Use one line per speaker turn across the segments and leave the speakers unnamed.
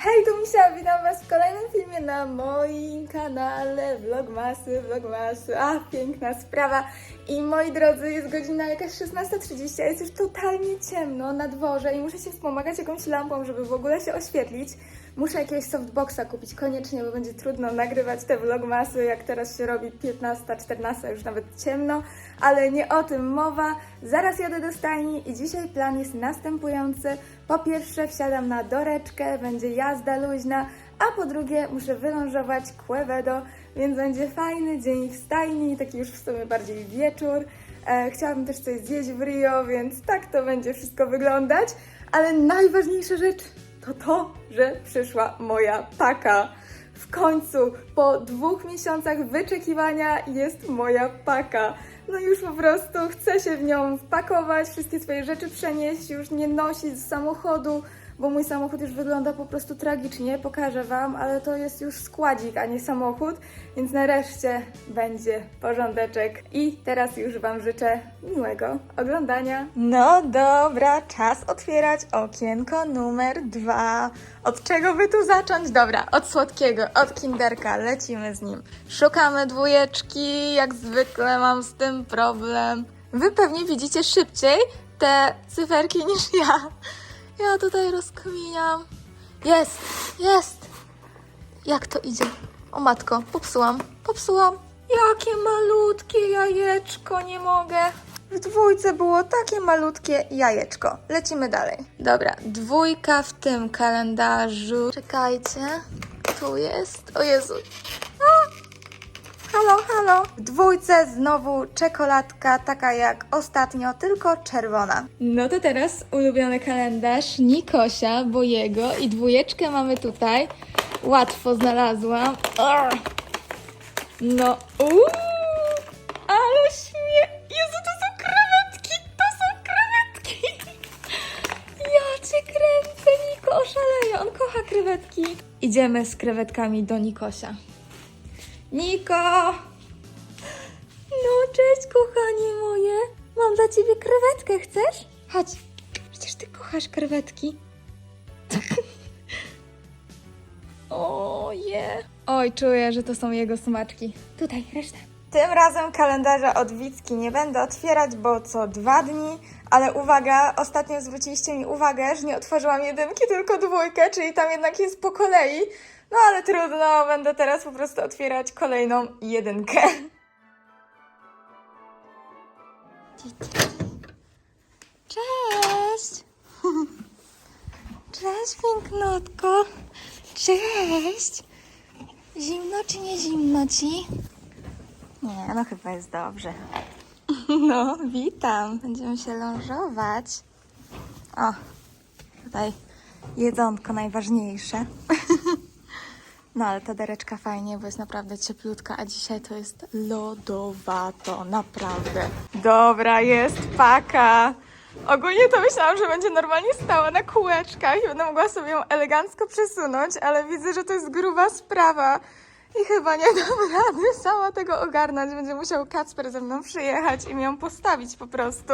Hej, tu Misia, witam Was w kolejnym filmie na moim kanale Vlogmasy, Vlogmasy, a piękna sprawa. I moi drodzy, jest godzina jakaś 16.30, a jest już totalnie ciemno na dworze i muszę się wspomagać jakąś lampą, żeby w ogóle się oświetlić. Muszę jakiegoś softboxa kupić koniecznie, bo będzie trudno nagrywać te vlogmasy, jak teraz się robi 15, 14, już nawet ciemno, ale nie o tym mowa. Zaraz jadę do stajni i dzisiaj plan jest następujący. Po pierwsze wsiadam na doreczkę, będzie jazda luźna, a po drugie muszę wylążować Quevedo, więc będzie fajny dzień w stajni, taki już w sumie bardziej wieczór. E, chciałabym też coś zjeść w Rio, więc tak to będzie wszystko wyglądać. Ale najważniejsza rzecz to to, że przyszła moja paka. W końcu, po dwóch miesiącach wyczekiwania jest moja paka. No już po prostu chcę się w nią wpakować, wszystkie swoje rzeczy przenieść, już nie nosić z samochodu, bo mój samochód już wygląda po prostu tragicznie, pokażę Wam, ale to jest już składzik, a nie samochód, więc nareszcie będzie porządeczek. I teraz już Wam życzę miłego oglądania. No dobra, czas otwierać okienko numer dwa. Od czego by tu zacząć? Dobra, od słodkiego, od kinderka, lecimy z nim. Szukamy dwójeczki, jak zwykle mam z tym problem. Wy pewnie widzicie szybciej te cyferki niż ja. Ja tutaj rozkminiam. Jest, jest. Jak to idzie? O matko, popsułam, popsułam. Jakie malutkie jajeczko, nie mogę. W dwójce było takie malutkie jajeczko. Lecimy dalej. Dobra, dwójka w tym kalendarzu. Czekajcie, tu jest. O Jezu. Halo, halo. W dwójce znowu czekoladka, taka jak ostatnio, tylko czerwona. No to teraz ulubiony kalendarz Nikosia, bo jego i dwójeczkę mamy tutaj. Łatwo znalazłam. Arr. No, uuu, ale śmie... Jezu, to są krewetki, to są krewetki. Ja cię kręcę, Niko oszaleje, on kocha krewetki. Idziemy z krewetkami do Nikosia. Niko! No, cześć, kochanie moje. Mam dla ciebie krewetkę, chcesz? Chodź. Przecież ty kochasz krewetki. Oje. Oj, czuję, że to są jego smaczki. Tutaj, reszta. Tym razem kalendarza od Wicki nie będę otwierać, bo co dwa dni. Ale uwaga, ostatnio zwróciliście mi uwagę, że nie otworzyłam jedynki, tylko dwójkę, czyli tam jednak jest po kolei. No ale trudno, będę teraz po prostu otwierać kolejną jedynkę. Cześć! Cześć, pięknotko! Cześć! Zimno czy nie zimno ci? Nie, no chyba jest dobrze. No, witam. Będziemy się lążować. O, tutaj jedzonko najważniejsze. No ale ta dereczka fajnie, bo jest naprawdę cieplutka, a dzisiaj to jest lodowato, naprawdę. Dobra, jest paka. Ogólnie to myślałam, że będzie normalnie stała na kółeczkach i będę mogła sobie ją elegancko przesunąć, ale widzę, że to jest gruba sprawa. I chyba nie dam rady sama tego ogarnąć. Będzie musiał Kacper ze mną przyjechać i mi ją postawić po prostu.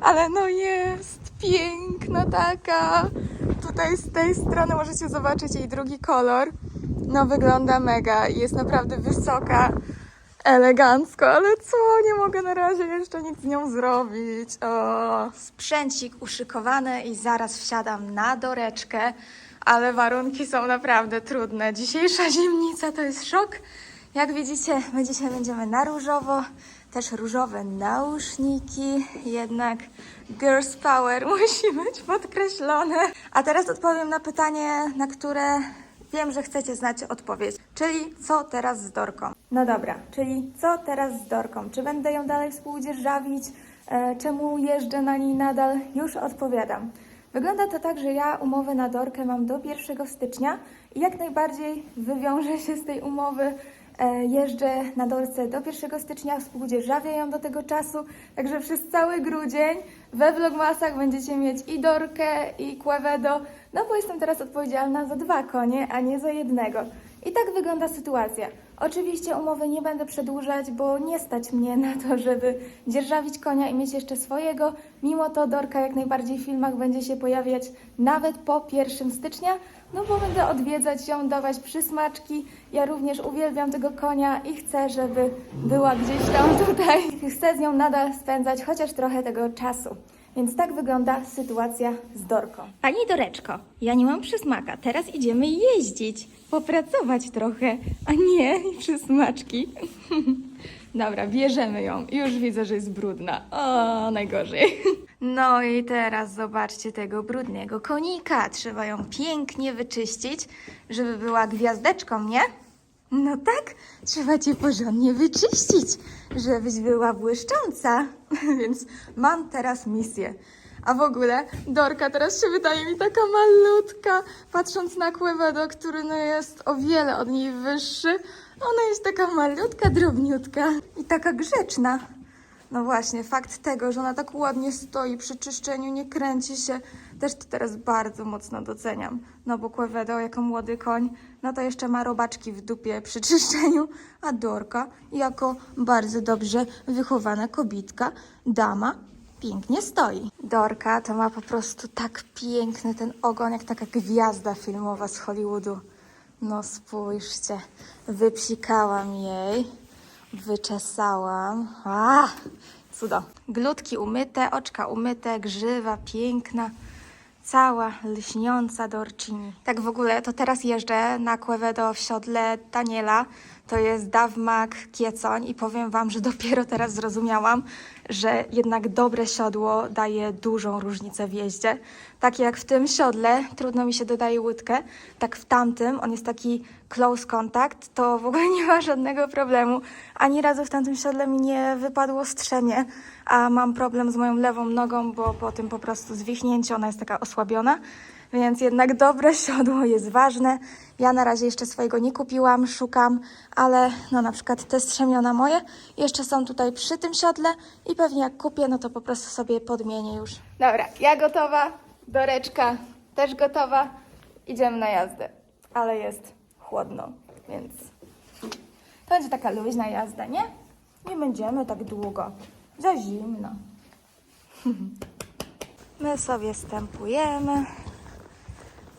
Ale no jest piękna taka. Tutaj z tej strony możecie zobaczyć jej drugi kolor. No wygląda mega jest naprawdę wysoka, elegancko, ale co? Nie mogę na razie jeszcze nic z nią zrobić. O, sprzęcik uszykowany i zaraz wsiadam na doreczkę, ale warunki są naprawdę trudne. Dzisiejsza zimnica to jest szok. Jak widzicie, my dzisiaj będziemy na różowo, też różowe nauszniki, jednak Girls Power musi być podkreślone. A teraz odpowiem na pytanie, na które wiem, że chcecie znać odpowiedź. Czyli co teraz z Dorką? No dobra, czyli co teraz z Dorką? Czy będę ją dalej współdzierżawić? E, czemu jeżdżę na niej nadal? Już odpowiadam. Wygląda to tak, że ja umowę na Dorkę mam do 1 stycznia i jak najbardziej wywiążę się z tej umowy. E, Jeżdżę na Dorce do 1 stycznia, współdzierżawię ją do tego czasu, także przez cały grudzień we Vlogmasach będziecie mieć i Dorkę, i Quevedo, no bo jestem teraz odpowiedzialna za dwa konie, a nie za jednego. I tak wygląda sytuacja. Oczywiście umowy nie będę przedłużać, bo nie stać mnie na to, żeby dzierżawić konia i mieć jeszcze swojego. Mimo to Dorka jak najbardziej w filmach będzie się pojawiać nawet po 1 stycznia, no bo będę odwiedzać ją, dawać przysmaczki. Ja również uwielbiam tego konia i chcę, żeby była gdzieś tam tutaj. Chcę z nią nadal spędzać chociaż trochę tego czasu. Więc tak wygląda sytuacja z Dorką. Pani Doreczko, ja nie mam przysmaka. Teraz idziemy jeździć, popracować trochę, a nie przysmaczki. Dobra, bierzemy ją. Już widzę, że jest brudna. O, najgorzej. No i teraz zobaczcie tego brudnego konika. Trzeba ją pięknie wyczyścić, żeby była gwiazdeczką, nie? No tak, trzeba cię porządnie wyczyścić, żebyś była błyszcząca. Więc mam teraz misję. A w ogóle Dorka teraz się wydaje mi taka malutka, patrząc na Quevedo, który no jest o wiele od niej wyższy. Ona jest taka malutka, drobniutka i taka grzeczna. No właśnie, fakt tego, że ona tak ładnie stoi przy czyszczeniu, nie kręci się, też to teraz bardzo mocno doceniam. No bo Quevedo, jako młody koń, no to jeszcze ma robaczki w dupie przy czyszczeniu, a Dorka, jako bardzo dobrze wychowana kobitka, dama, pięknie stoi. Dorka to ma po prostu tak piękny ten ogon, jak taka gwiazda filmowa z Hollywoodu. No spójrzcie, wypsikałam jej, wyczesałam. A, cudo. Glutki umyte, oczka umyte, grzywa piękna, cała lśniąca Dorcini. Tak w ogóle, to teraz jeżdżę na Quevedo w siodle Daniela. To jest Dawmak Kiecoń i powiem Wam, że dopiero teraz zrozumiałam, że jednak dobre siodło daje dużą różnicę w jeździe. Tak jak w tym siodle trudno mi się dodaje łódkę, tak w tamtym, on jest taki close contact, to w ogóle nie ma żadnego problemu. Ani razu w tamtym siodle mi nie wypadło strzemię, a mam problem z moją lewą nogą, bo po tym po prostu zwichnięciu ona jest taka osłabiona. Więc jednak dobre siodło jest ważne. Ja na razie jeszcze swojego nie kupiłam, szukam, ale no na przykład te strzemiona moje jeszcze są tutaj przy tym siodle i pewnie jak kupię, no to po prostu sobie podmienię już. Dobra, ja gotowa, Doreczka też gotowa. Idziemy na jazdę, ale jest chłodno, więc to będzie taka luźna jazda, nie? Nie będziemy tak długo. Za zimno. My sobie stępujemy.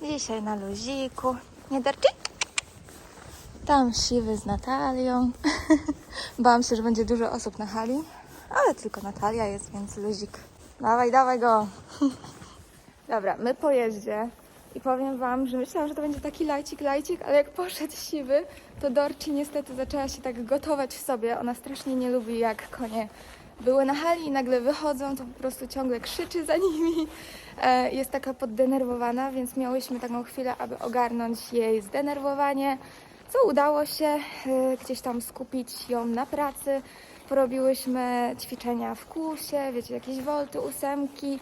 Dzisiaj na luziku. Nie derczy? Tam siwy z Natalią. Bałam się, że będzie dużo osób na hali, ale tylko Natalia jest, więc luzik. Dawaj, dawaj go. Dobra, my po jeździe i powiem Wam, że myślałam, że to będzie taki lajcik, lajcik, ale jak poszedł siwy, to Dorci niestety zaczęła się tak gotować w sobie. Ona strasznie nie lubi, jak konie były na hali i nagle wychodzą, to po prostu ciągle krzyczy za nimi. E, Jest taka poddenerwowana, więc miałyśmy taką chwilę, aby ogarnąć jej zdenerwowanie, co udało się e, gdzieś tam skupić ją na pracy. Porobiłyśmy ćwiczenia w kusie, wiecie, jakieś wolty, ósemki,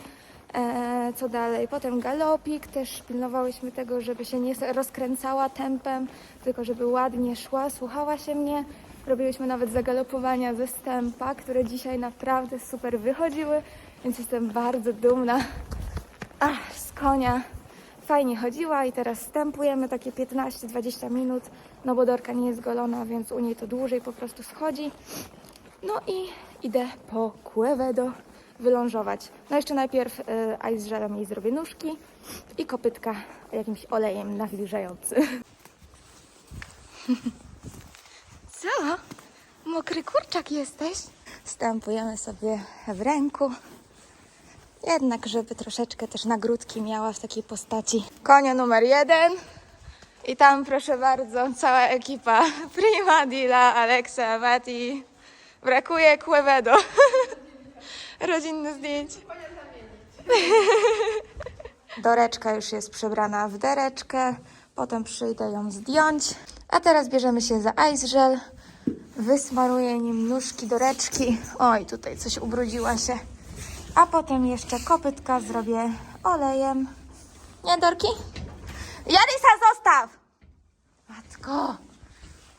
E, co dalej? Potem galopik, też pilnowałyśmy tego, żeby się nie rozkręcała tempem, tylko żeby ładnie szła, słuchała się mnie. Robiłyśmy nawet zagalopowania ze stępa, które dzisiaj naprawdę super wychodziły, więc jestem bardzo dumna Ach, z konia. Fajnie chodziła i teraz stępujemy takie 15-20 minut, no bo Dorka nie jest golona, więc u niej to dłużej po prostu schodzi. No i idę po Quevedo wylążować. No jeszcze najpierw y, ice żelem jej zrobię nóżki i kopytka jakimś olejem nawilżającym. Co? Mokry kurczak jesteś? Stampujemy sobie w ręku. Jednak, żeby troszeczkę też nagródki miała w takiej postaci. Konia numer jeden. I tam proszę bardzo, cała ekipa. Prima, Dila, Alexa, Mati. Brakuje Quevedo. Rodzinne zdjęć. Doreczka już jest przebrana w dereczkę. Potem przyjdę ją zdjąć. A teraz bierzemy się za ice gel. Wysmaruję nim nóżki doreczki. Oj, tutaj coś ubrudziła się. A potem jeszcze kopytka zrobię olejem. Nie, Dorki? Jarisa, zostaw! Matko,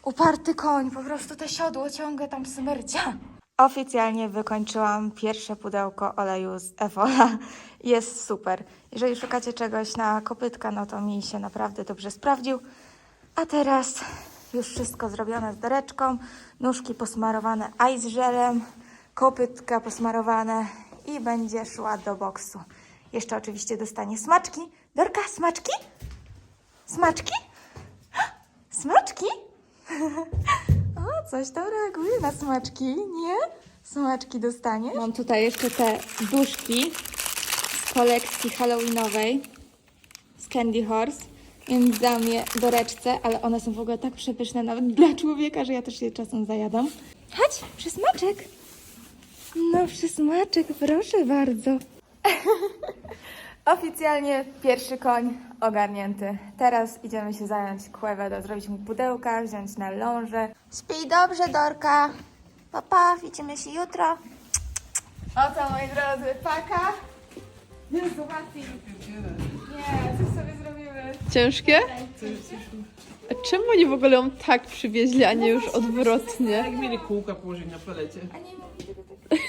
uparty koń, po prostu to siodło ciągle tam smyrcia. Oficjalnie wykończyłam pierwsze pudełko oleju z Evola. Jest super. Jeżeli szukacie czegoś na kopytka, no to mi się naprawdę dobrze sprawdził. A teraz już wszystko zrobione z dereczką, nóżki posmarowane ice żelem, kopytka posmarowane i będzie szła do boksu. Jeszcze oczywiście dostanie smaczki. Dorka, smaczki? Smaczki? Smaczki? O, coś tam reaguje na smaczki, nie? Smaczki dostanie. Mam tutaj jeszcze te duszki z kolekcji halloweenowej z Candy Horse, więc dam je do reczce, ale one są w ogóle tak przepyszne nawet dla człowieka, że ja też je czasem zajadam. Chodź, przysmaczek. No, przysmaczek, proszę bardzo. Oficjalnie pierwszy koń ogarnięty. Teraz idziemy się zająć Kłewedo, zrobić mu pudełka, wziąć na lążę. Śpij dobrze, Dorka. Papa, widzimy się jutro. Oto, moi drodzy, paka. Jezu, Mati. Nie.
Ciężkie? A czemu oni w ogóle ją tak przywieźli, a nie już odwrotnie?
Jak mieli kółka położyć na palecie.
A nie tego tak...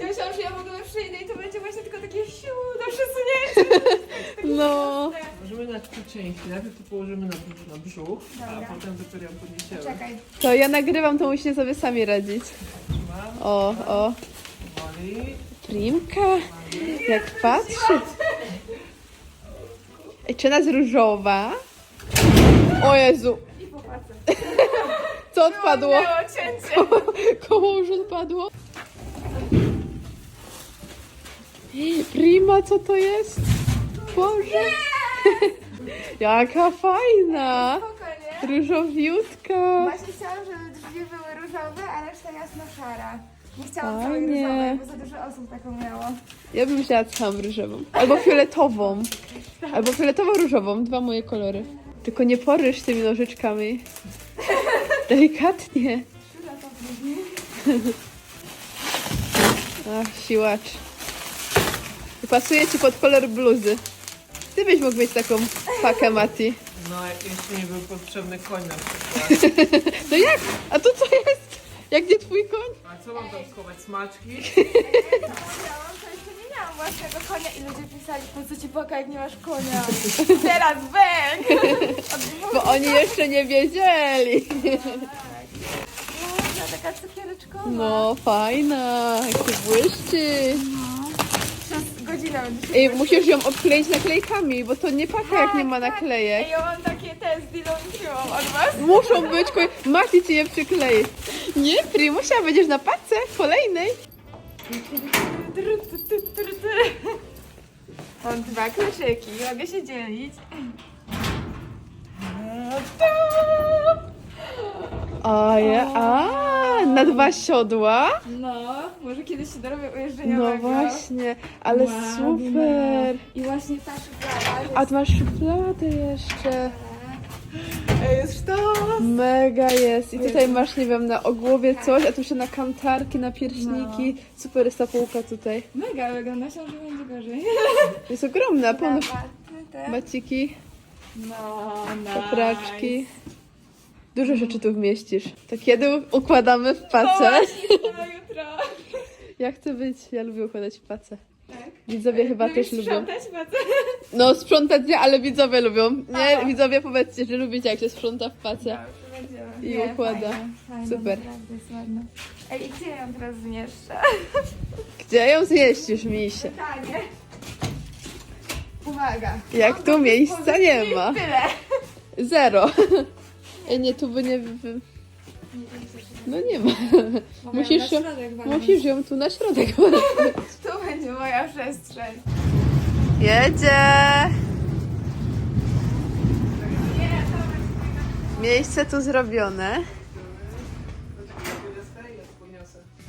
Ja myślałam, że ja w ogóle przyjdę i to będzie właśnie tylko takie siu do przesunięcia.
No.
Możemy na trzy części. Najpierw to położymy na, na brzuch,
Dobra.
a potem dopiero ją podniesiemy.
Czekaj.
To ja nagrywam, to musicie sobie sami radzić. O, o.
Powoli.
Primka. Jak patrzy. Ej, czy ona jest różowa? O Jezu.
I popatrzę.
Co odpadło?
Cięcie.
Koło już odpadło. Prima, co to jest? Boże. Jaka fajna. Różowiutka.
Właśnie chciałam, żeby drzwi były różowe, a reszta jasno-szara. Nie chciałam całej
Fajnie.
różowej, bo za dużo osób taką miało.
Ja bym wzięła całą różową. Albo fioletową. Albo fioletowo-różową. Dwa moje kolory. Tylko nie poryż tymi nożyczkami. Delikatnie. Ach, siłacz. I pasuje ci pod kolor bluzy. Ty byś mógł mieć taką pakę, Mati.
No, jeszcze nie był potrzebny koń na przykład.
No jak? A to co jest? Jak nie twój koń?
A co mam tam schować? Smaczki?
Miałam, to jeszcze nie miałam własnego konia i ludzie pisali, po co ci paka, jak nie masz konia. Teraz bęk! Od dwóch
Bo oni jeszcze nie wiedzieli.
Ładna, taka cukiereczkowa.
No, fajna. Jak się błyszczy.
Przez godzinę będzie się
Ej, musisz ją obkleić naklejkami, bo to nie paka jak nie ma naklejek.
Ej, ja mam takie te z od was.
Muszą być, ko- Mati ci je przyklei. Nie, Primusia, będziesz na pace kolejnej.
Mam dwa kleszyki, mogę się dzielić.
Ja, a, na dwa siodła?
No, może kiedyś się dorobię
No
ujeżdżeniowego.
właśnie, ale
Ładne.
super.
I właśnie ta szuflada
A ty masz szufladę jeszcze.
Ej, jest sztos!
Mega jest. I tutaj masz, nie wiem, na ogłowie coś, a tu jeszcze na kantarki, na pierśniki. Super jest ta półka tutaj.
Mega wygląda się, że będzie gorzej.
Jest ogromna, pełno baciki,
No, nice.
Dużo rzeczy tu wmieścisz. To kiedy układamy w
No
pacę?
właśnie, to jutro.
Ja chcę być, ja lubię układać w pacę.
Tak.
Widzowie chyba
Lubisz
też lubią.
sprzątać pacę?
No sprzątać nie, ale widzowie lubią. Nie,
A.
widzowie powiedzcie, że lubicie jak się sprząta w pacę.
Będziemy.
I układa.
Fajne, fajne,
Super.
Naprawdę jest ładne. Ej, i gdzie ją teraz zmieszczę?
Gdzie ją zmieścisz, misie?
Pytanie. Uwaga.
Jak tu miejsca nie ma.
Tyle.
Zero. Ej, nie, tu by nie... wy- No nie ma. Musisz ją, musisz ją tu na środek.
Tu będzie moja przestrzeń.
Jedzie. Miejsce tu zrobione.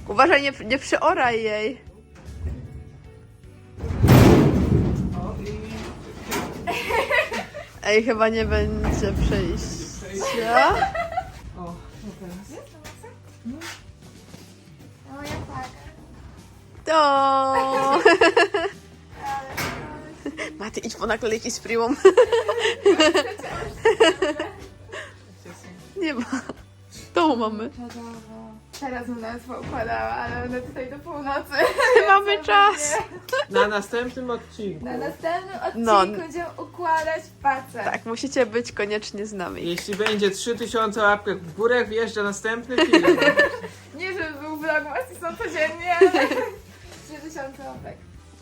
Uważaj, nie, nie przeoraj jej. Ej, chyba nie będzie przejścia.
O, to teraz.
moja paka.
To. Maty, idź po naklejki z primą.
Gdzie są?
Nie ma. To mamy.
Teraz bym nawet poukładała, ale będę tutaj do północy.
Mamy czas.
Na następnym odcinku.
Na następnym odcinku
No.
będziemy układać pacę.
Tak, musicie być koniecznie z nami.
Jeśli będzie 3000 łapek w górę, wjeżdża następny film.
Nie, żeby był vlogmas i są codziennie, ale 3000 łapek.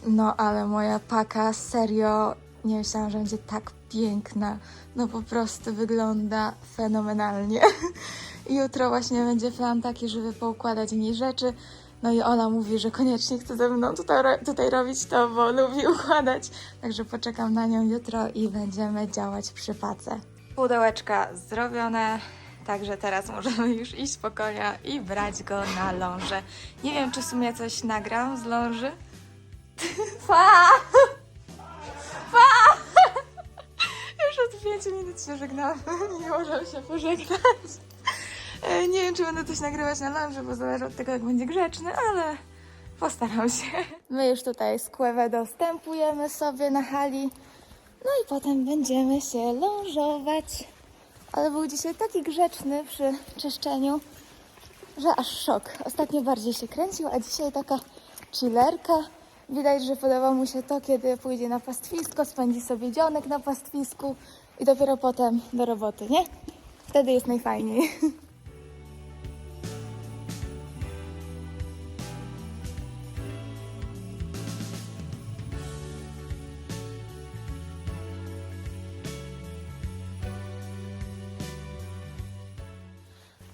No, ale moja paka serio nie myślałam, że będzie tak piękna. No po prostu wygląda fenomenalnie. Jutro właśnie będzie plan taki, żeby poukładać niej rzeczy. No i Ola mówi, że koniecznie chce ze mną tutaj, tutaj robić to, bo lubi układać. Także poczekam na nią jutro i będziemy działać przy pace. Pudełeczka zrobione, także teraz możemy już iść po konia i brać go na lążę. Nie wiem, czy w sumie coś nagram z ląży. Pa! Pa! Już od 5 minut się żegnamy. Nie możemy się pożegnać. E, Nie wiem, czy będę coś nagrywać na ląży, bo zależy od tego, jak będzie grzeczny, ale postaram się. My już tutaj z dostępujemy sobie na hali. No i potem będziemy się lążować. Ale był dzisiaj taki grzeczny przy czyszczeniu, że aż szok. Ostatnio bardziej się kręcił, a dzisiaj taka chillerka. Widać, że podoba mu się to, kiedy pójdzie na pastwisko, spędzi sobie dzionek na pastwisku i dopiero potem do roboty, nie? Wtedy jest najfajniej.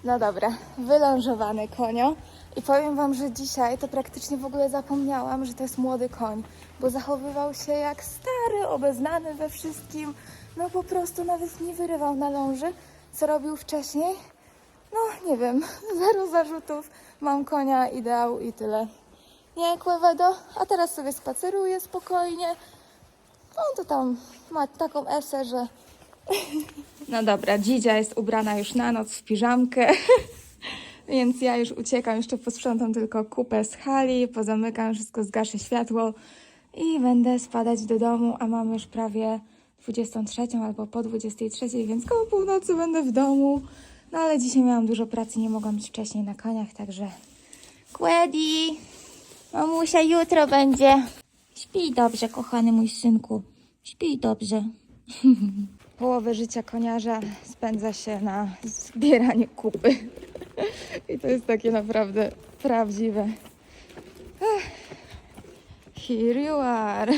No dobra, wylążowany konio. I powiem Wam, że dzisiaj to praktycznie w ogóle zapomniałam, że to jest młody koń, bo zachowywał się jak stary, obeznany we wszystkim. No po prostu nawet nie wyrywał na ląży, co robił wcześniej. No nie wiem, zero zarzutów, mam konia, ideał i tyle. Nie, Kłewedo, a teraz sobie spaceruje spokojnie. On to tam ma taką esę, że no dobra, Dzidzia jest ubrana już na noc w piżamkę, więc ja już uciekam, jeszcze posprzątam tylko kupę z hali, pozamykam wszystko, zgaszę światło i będę spadać do domu, a mam już prawie 23 albo po 23, więc koło północy będę w domu. No ale dzisiaj miałam dużo pracy, nie mogłam być wcześniej na koniach, także... Kłedi, mamusia jutro będzie. Śpij dobrze, kochany mój synku. Śpij dobrze. Połowę życia koniarza spędza się na zbieraniu kupy. I to jest takie naprawdę prawdziwe. Here you are.